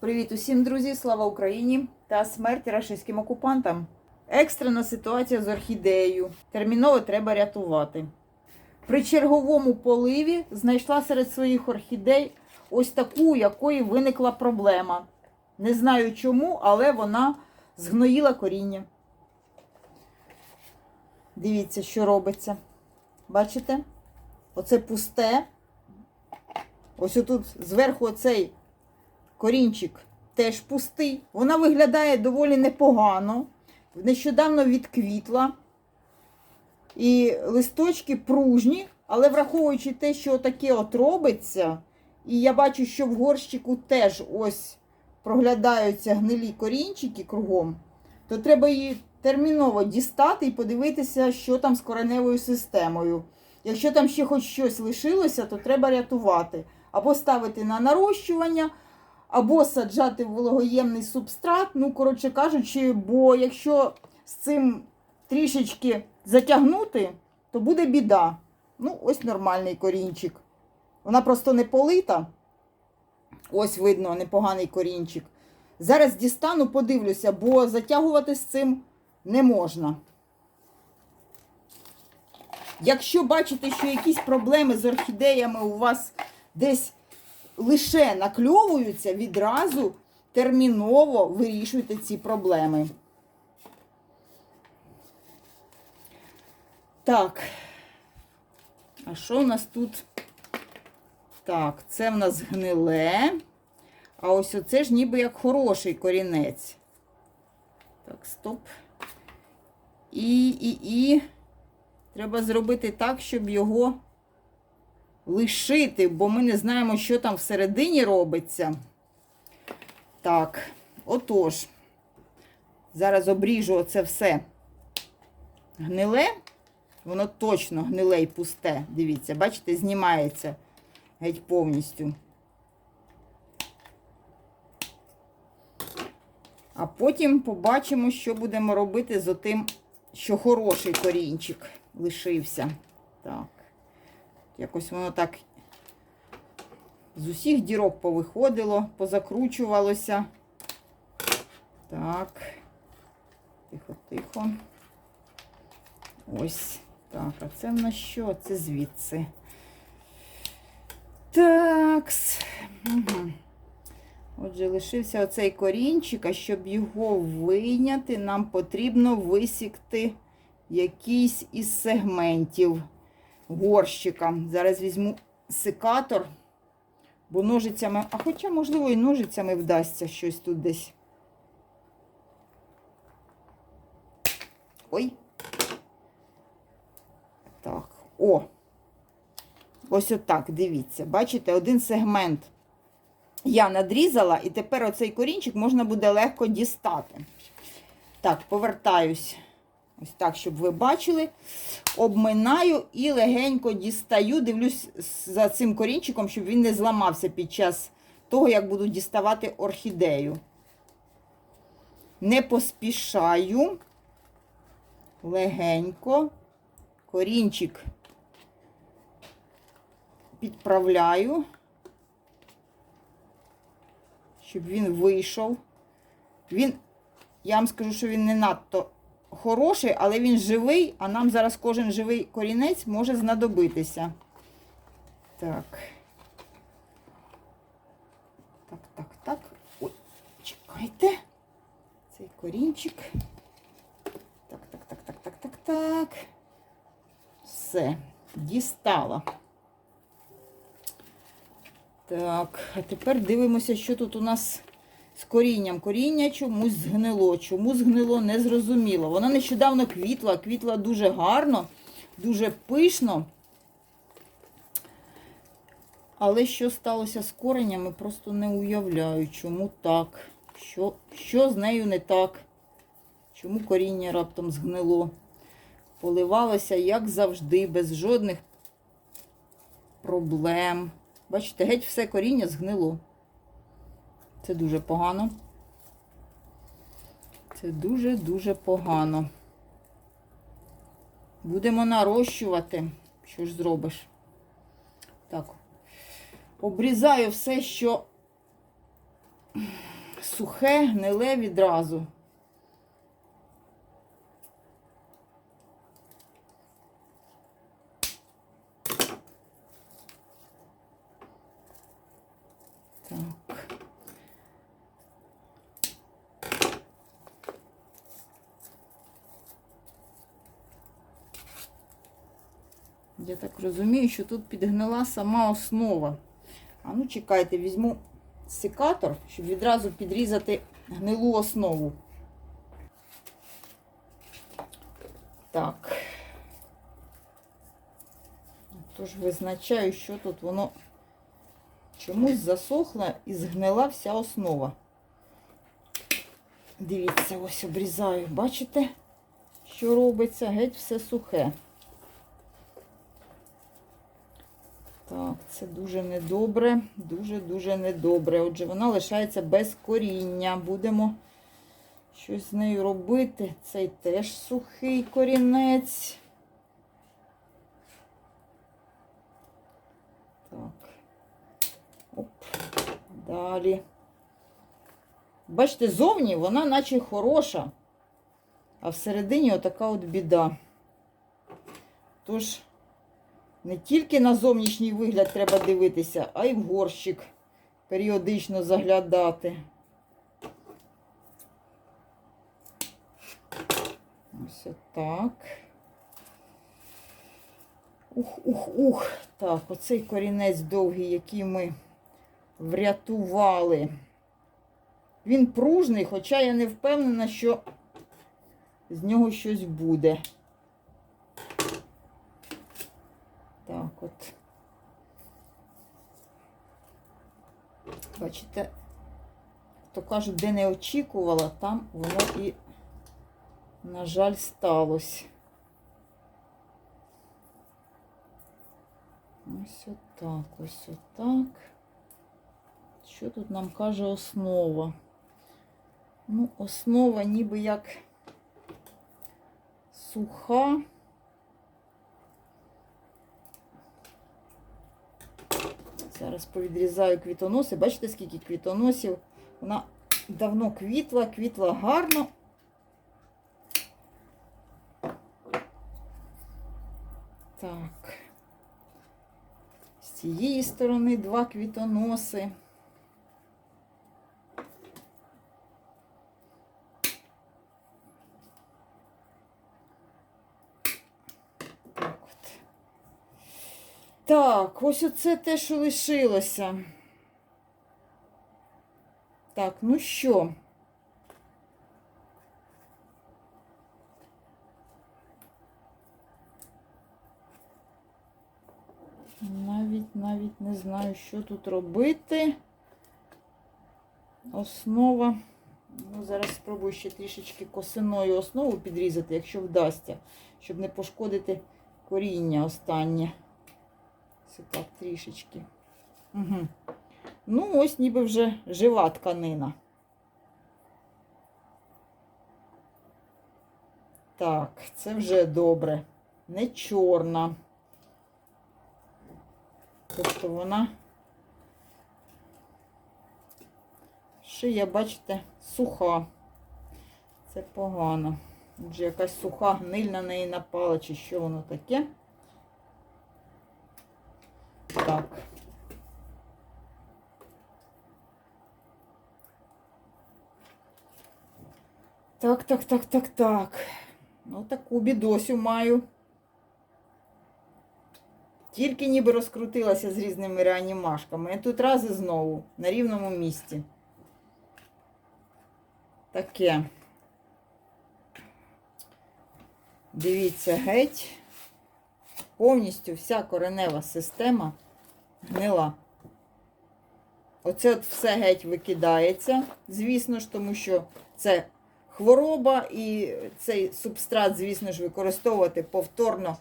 Привіт усім, друзі! Слава Україні та смерть рашистським окупантам. Екстрена ситуація з орхідеєю. Терміново треба рятувати. При черговому поливі знайшла серед своїх орхідей ось таку, у якої виникла проблема. Не знаю чому, але вона згноїла коріння. Дивіться, що робиться. Бачите? Оце пусте. Ось тут зверху оцей корінчик теж пустий. Вона виглядає доволі непогано. Нещодавно відквітла. І листочки пружні, але враховуючи те, що таке от робиться, і я бачу, що в горщику теж ось проглядаються гнилі корінчики кругом, то треба її терміново дістати і подивитися, що там з кореневою системою. Якщо там ще хоч щось лишилося, то треба рятувати. Або ставити на нарощування, або саджати в вологоємний субстрат. Ну, коротше кажучи, бо якщо з цим трішечки затягнути, то буде біда. Ну, ось нормальний корінчик. Вона просто не полита. Ось видно, непоганий корінчик. Зараз дістану, подивлюся, бо затягувати з цим не можна. Якщо бачите, що якісь проблеми з орхідеями у вас десь лише накльовуються, відразу терміново вирішуйте ці проблеми. Так. А що у нас тут? Так, це в нас гниле. А ось оце ж ніби як хороший корінець. Так, стоп. І, і, і. Треба зробити так, щоб його лишити, бо ми не знаємо, що там всередині робиться. Так, отож, зараз обріжу оце все гниле. Воно точно гниле і пусте. Дивіться, бачите, знімається геть повністю. А потім побачимо, що будемо робити з отим, що хороший корінчик лишився. Так. Якось воно так з усіх дірок повиходило, позакручувалося. Так. Тихо-тихо. Ось. Так, а це в нас що? Це звідси. Такс. Угу. Отже, лишився оцей корінчик, а щоб його вийняти, нам потрібно висікти якийсь із сегментів горщика. Зараз візьму секатор, бо ножицями, а хоча, можливо, і ножицями вдасться щось тут десь. Ой. Так, о. Ось отак, дивіться. Бачите, один сегмент я надрізала, і тепер оцей корінчик можна буде легко дістати. Так, повертаюсь. Ось так, щоб ви бачили. Обминаю і легенько дістаю. Дивлюсь за цим корінчиком, щоб він не зламався під час того, як буду діставати орхідею. Не поспішаю. Легенько. Корінчик підправляю, щоб він вийшов. Він, я вам скажу, що він не надто хороший, але він живий, а нам зараз кожен живий корінець може знадобитися. Так. Так, так, так. Ой, чекайте. Цей корінчик. Так, так, так, так, так, так, так. Все, дістала. Так, а тепер дивимося, що тут у нас з корінням. Коріння чомусь згнило. Чому згнило, не зрозуміло. Вона нещодавно квітла, квітла дуже гарно, дуже пишно. Але що сталося з коренями, просто не уявляю, чому так. Що, Що з нею не так? Чому коріння раптом згнило? Поливалося, як завжди, без жодних проблем. Бачите, геть все коріння згнило. Це дуже погано. Це дуже-дуже погано. Будемо нарощувати. Що ж зробиш? Так. Обрізаю все, що сухе, гниле відразу. Так. Я так розумію, що тут підгнила сама основа. А ну чекайте, візьму секатор, щоб відразу підрізати гнилу основу. Так. Тож визначаю, що тут воно чомусь засохла і згнила вся основа. Дивіться, ось обрізаю. Бачите, що робиться? Геть все сухе. Так, це дуже недобре, дуже-дуже недобре. Отже, вона лишається без коріння. Будемо щось з нею робити. Цей теж сухий корінець. Так. Оп. Далі. Бачите, зовні вона наче хороша, а всередині отака от біда. Тож, не тільки на зовнішній вигляд треба дивитися, а й в горщик періодично заглядати. Ось так. Ух, ух, ух. Так, оцей корінець довгий, який ми врятували. Він пружний, хоча я не впевнена, що з нього щось буде. Так от. Бачите, то кажуть, де не очікувала, там воно і, на жаль, сталося. Ось отак, ось отак. Що тут нам каже основа? Ну, основа ніби як суха. Зараз повідрізаю квітоноси. Бачите, скільки квітоносів? Вона давно квітла, квітла гарно. Так. З цієї сторони два квітоноси. Так от. Так, ось оце те, що лишилося. Так, ну що? Навіть, навіть не знаю, що тут робити. Основа. Ну, зараз спробую ще трішечки косиною основу підрізати, якщо вдасться, щоб не пошкодити коріння останнє. Це так трішечки. Угу. Ну, ось ніби вже жива тканина. Так, це вже добре. Не чорна. Тобто вона шия, бачите, суха. Це погано. Отже, якась суха гниль на неї напала, чи що воно таке. Так. Так, так, так, так, так. Ну, таку бідосю маю. Тільки ніби розкрутилася з різними реанімашками. І тут раз і знову на рівному місці. Таке. Дивіться, геть. Повністю вся коренева система гнила. Оце от все геть викидається, звісно ж, тому що це хвороба, і цей субстрат, звісно ж, використовувати повторно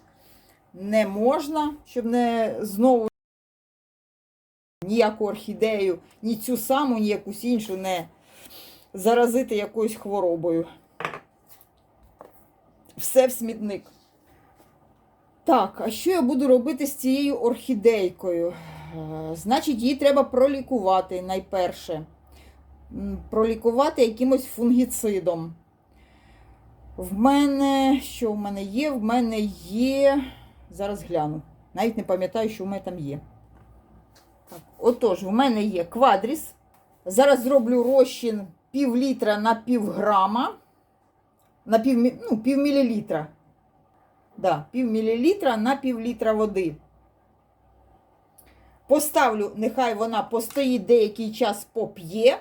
не можна, щоб не знову ніяку орхідею, ні цю саму, ні якусь іншу не заразити якоюсь хворобою. Все в смітник. Так, а що я буду робити з цією орхідейкою? Е, Значить, її треба пролікувати найперше. Пролікувати якимось фунгіцидом. В мене, що в мене є? В мене є. Зараз гляну. Навіть не пам'ятаю, що в мене там є. Так, отож, в мене є квадріс. Зараз зроблю розчин пів літра на пів грама. На пів, ну, пів мілілітра. Да, пів мілілітра на пів літра води. Поставлю, нехай вона постоїть деякий час поп'є,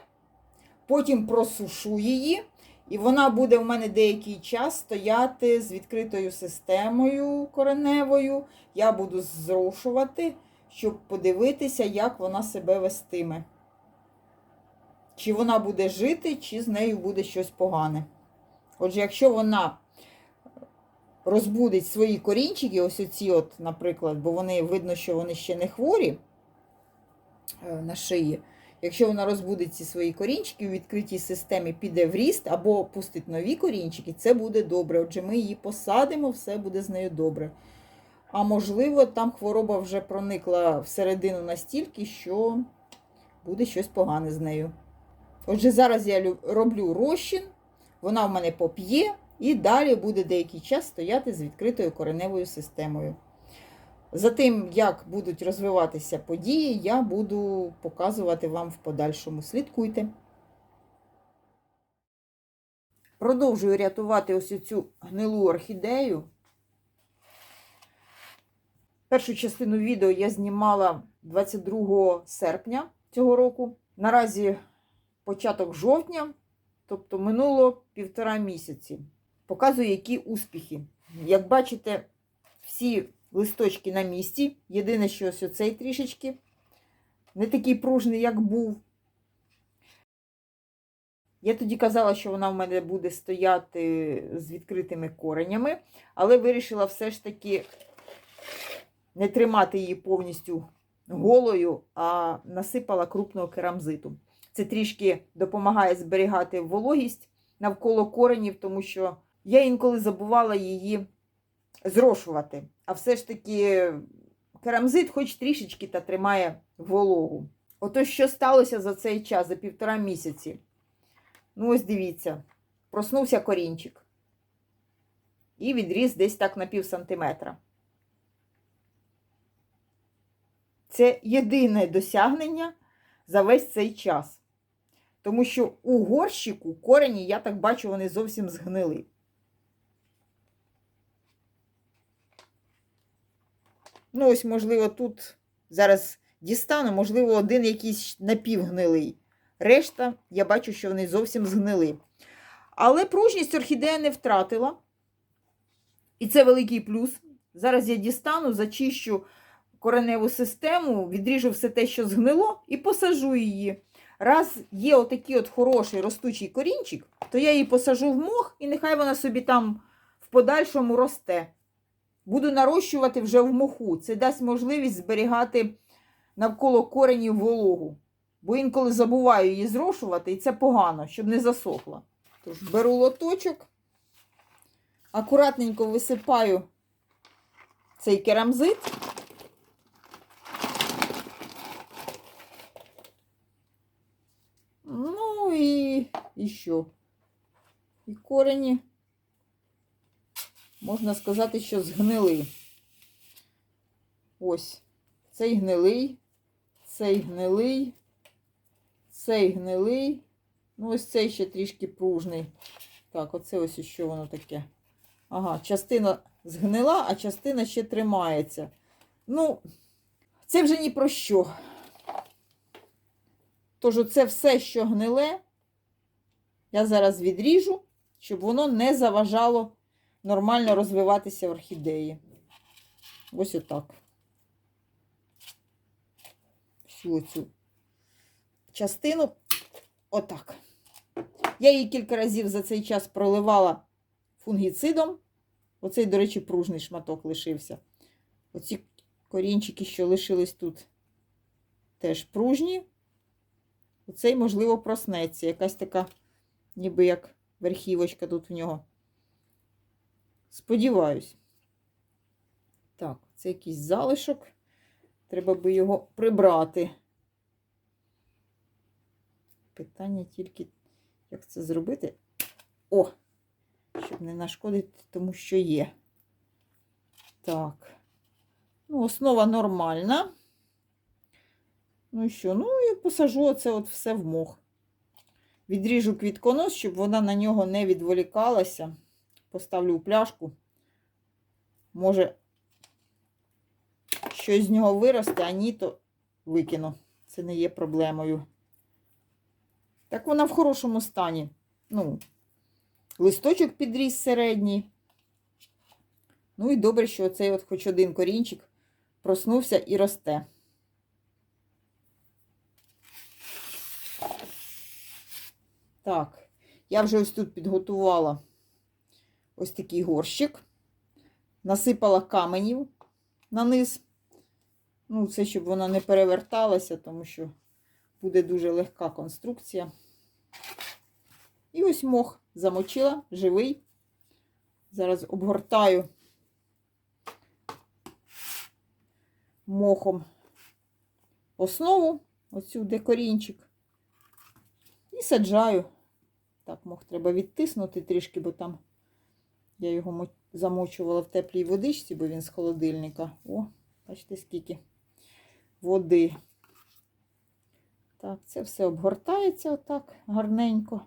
потім просушу її, і вона буде в мене деякий час стояти з відкритою системою кореневою. Я буду зрошувати, щоб подивитися, як вона себе вестиме. Чи вона буде жити, чи з нею буде щось погане. Отже, якщо вона розбудить свої корінчики, ось оці, от, наприклад, бо вони видно, що вони ще не хворі е, на шиї. Якщо вона розбудить ці свої корінчики, у відкритій системі піде в ріст або пустить нові корінчики, це буде добре. Отже, ми її посадимо, все буде з нею добре. А можливо, там хвороба вже проникла всередину настільки, що буде щось погане з нею. Отже, зараз я роблю розчин, вона в мене поп'є, і далі буде деякий час стояти з відкритою кореневою системою. За тим, як будуть розвиватися події, я буду показувати вам в подальшому. Слідкуйте. Продовжую рятувати ось цю гнилу орхідею. Першу частину відео я знімала 22 серпня цього року. Наразі початок жовтня, тобто минуло півтора місяці. Показую, які успіхи. Як бачите, всі листочки на місці. Єдине, що ось оцей трішечки не такий пружний, як був. Я тоді казала, що вона в мене буде стояти з відкритими коренями, але вирішила все ж таки не тримати її повністю голою, а насипала крупного керамзиту. Це трішки допомагає зберігати вологість навколо коренів, тому що я інколи забувала її зрошувати. А все ж таки керамзит хоч трішечки та тримає вологу. Ото що сталося за цей час, за півтора місяці. Ну, ось дивіться, проснувся корінчик. І відріс десь так на пів сантиметра. Це єдине досягнення за весь цей час. Тому що у горщику корені, я так бачу, вони зовсім згнили. Ну, ось, можливо, тут зараз дістану, можливо, один якийсь напівгнилий. Решта, я бачу, що вони зовсім згнили. Але пружність орхідея не втратила. І це великий плюс. Зараз я дістану, зачищу кореневу систему, відріжу все те, що згнило, і посажу її. Раз є отакий от хороший ростучий корінчик, то я її посажу в мох, і нехай вона собі там в подальшому росте. Буду нарощувати вже в моху. Це дасть можливість зберігати навколо коренів вологу. Бо інколи забуваю її зрошувати, і це погано, щоб не засохла. Тож беру лоточок, акуратненько висипаю цей керамзит. Ну і, і що? І корені, можна сказати, що згнили. Ось, цей гнилий, цей гнилий, цей гнилий. Ну, ось цей ще трішки пружний. Так, оце ось що воно таке. Ага, частина згнила, а частина ще тримається. Ну, це вже ні про що. Тож оце все, що гниле, я зараз відріжу, щоб воно не заважало нормально розвиватися орхідеї. Ось отак. Всю цю частину отак. Я її кілька разів за цей час проливала фунгіцидом. Оцей, до речі, пружний шматок лишився. Оці корінчики, що лишились тут, теж пружні. Оцей, можливо, проснеться. Якась така, ніби як верхівочка тут в нього. Сподіваюсь. Так, це якийсь залишок. Треба би його прибрати. Питання тільки, як це зробити? О! Щоб не нашкодити тому, що є. Так. Ну, основа нормальна. Ну і що? Ну і посажу оце от все в мох. Відріжу квітконос, щоб вона на нього не відволікалася. Поставлю у пляшку. Може, щось з нього виросте, а ні, то викину. Це не є проблемою. Так вона в хорошому стані. Ну, листочок підріс середній. Ну і добре, що оцей от хоч один корінчик проснувся і росте. Так, я вже ось тут підготувала ось такий горщик. Насипала каменів на низ. Ну, це щоб вона не переверталася, тому що буде дуже легка конструкція. І ось мох замочила, живий. Зараз обгортаю мохом основу, оцю де корінчик, і саджаю. Так, мох треба відтиснути трішки, бо там я його замочувала в теплій водичці, бо він з холодильника. О, бачите, скільки води. Так, це все обгортається отак гарненько.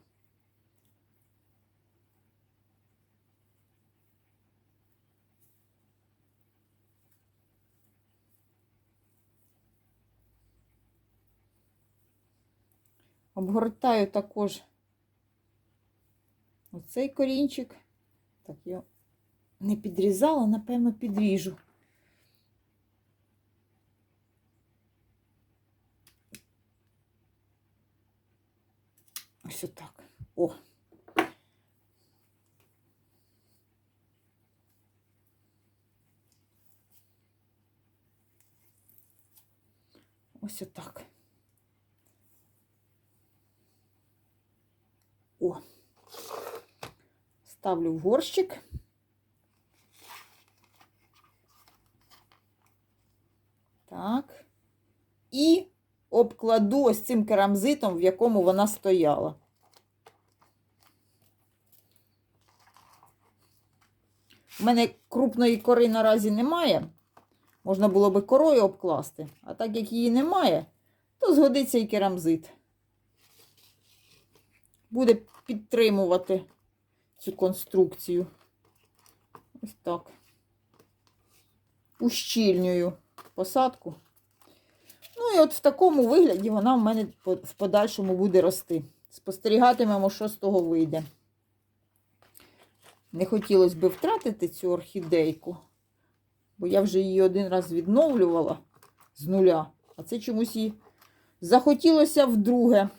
Обгортаю також оцей корінчик. Так, його не підрізала, напевно, підріжу. Ось отак. О. Ось отак. О. Ставлю в горщик. Так. І обкладу ось цим керамзитом, в якому вона стояла. У мене крупної кори наразі немає. Можна було би корою обкласти. А так як її немає, то згодиться і керамзит. Буде підтримувати цю конструкцію. Ось так. Ущільнюю посадку. Ну і от в такому вигляді вона в мене в подальшому буде рости. Спостерігатимемо, що з того вийде. Не хотілося б втратити цю орхідейку, бо я вже її один раз відновлювала з нуля, а це чомусь їй захотілося вдруге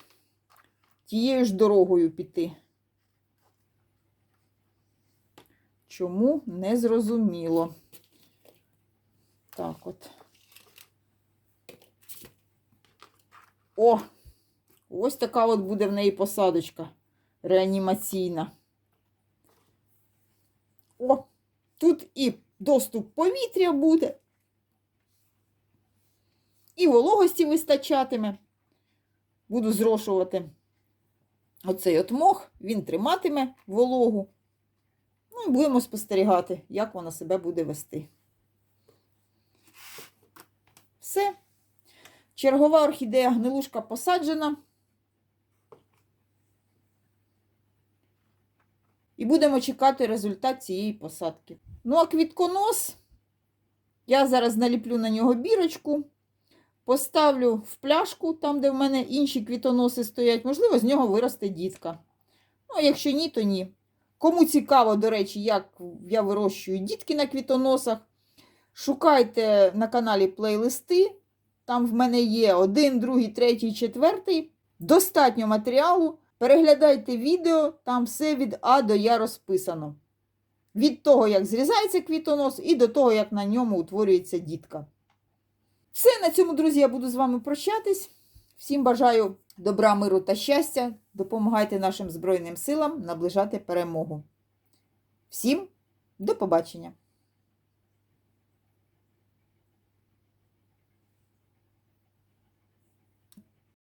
тією ж дорогою піти. Чому не зрозуміло. Так от. О! Ось така от буде в неї посадочка реанімаційна. О, тут і доступ повітря буде, і вологості вистачатиме. Буду зрошувати оцей от мох, він триматиме вологу. Ну і будемо спостерігати, як вона себе буде вести. Все. Чергова орхідея гнилушка посаджена. І будемо чекати результат цієї посадки. Ну, а квітконос, я зараз наліплю на нього бірочку, поставлю в пляшку, там, де в мене інші квітоноси стоять. Можливо, з нього виросте дітка. Ну, а якщо ні, то ні. Кому цікаво, до речі, як я вирощую дітки на квітоносах, шукайте на каналі плейлисти. Там в мене є один, другий, третій, четвертий. Достатньо матеріалу. Переглядайте відео, там все від А до Я розписано. Від того, як зрізається квітонос, і до того, як на ньому утворюється дітка. Все, на цьому, друзі, я буду з вами прощатись. Всім бажаю добра, миру та щастя. Допомагайте нашим Збройним силам наближати перемогу. Всім до побачення!